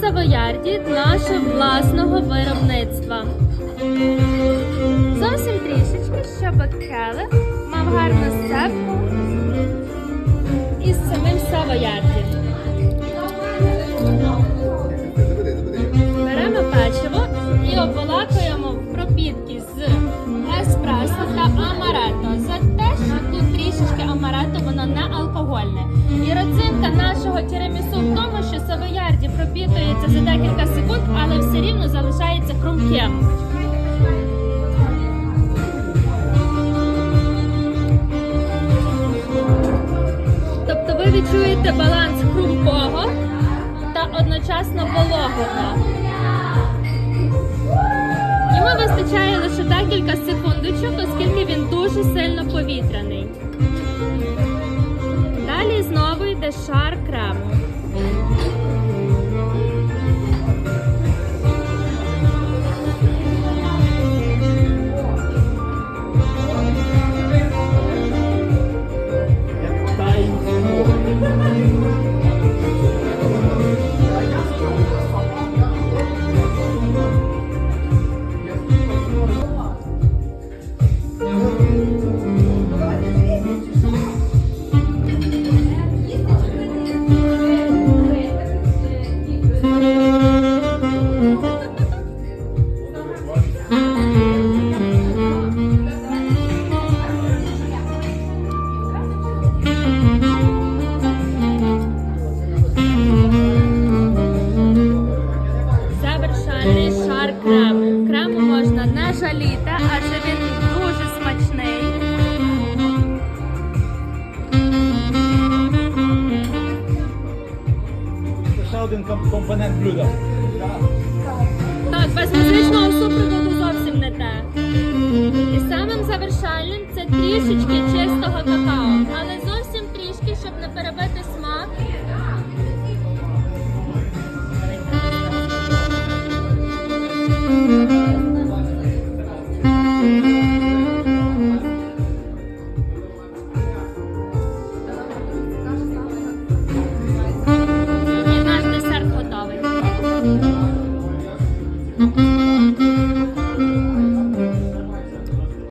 савоярді наше власного виробництва. Зовсім трішечки, щоб келих мав гарну сцепку амаретто, воно не алкогольне. І родзинка нашого тірамісу в тому, що савоярді пропітується за декілька секунд, але все рівно залишається хрумким. Тобто ви відчуєте баланс хрумкого та одночасно вологого. Йому вистачає лише декілька секундочок, оскільки він дуже сильно повітряний. Шар крему. Можна не адже він дуже смачний. Це ще один компонент блюда. Так, без музичного супроводу зовсім не те. І самим завершальним це трішечки чистого какао.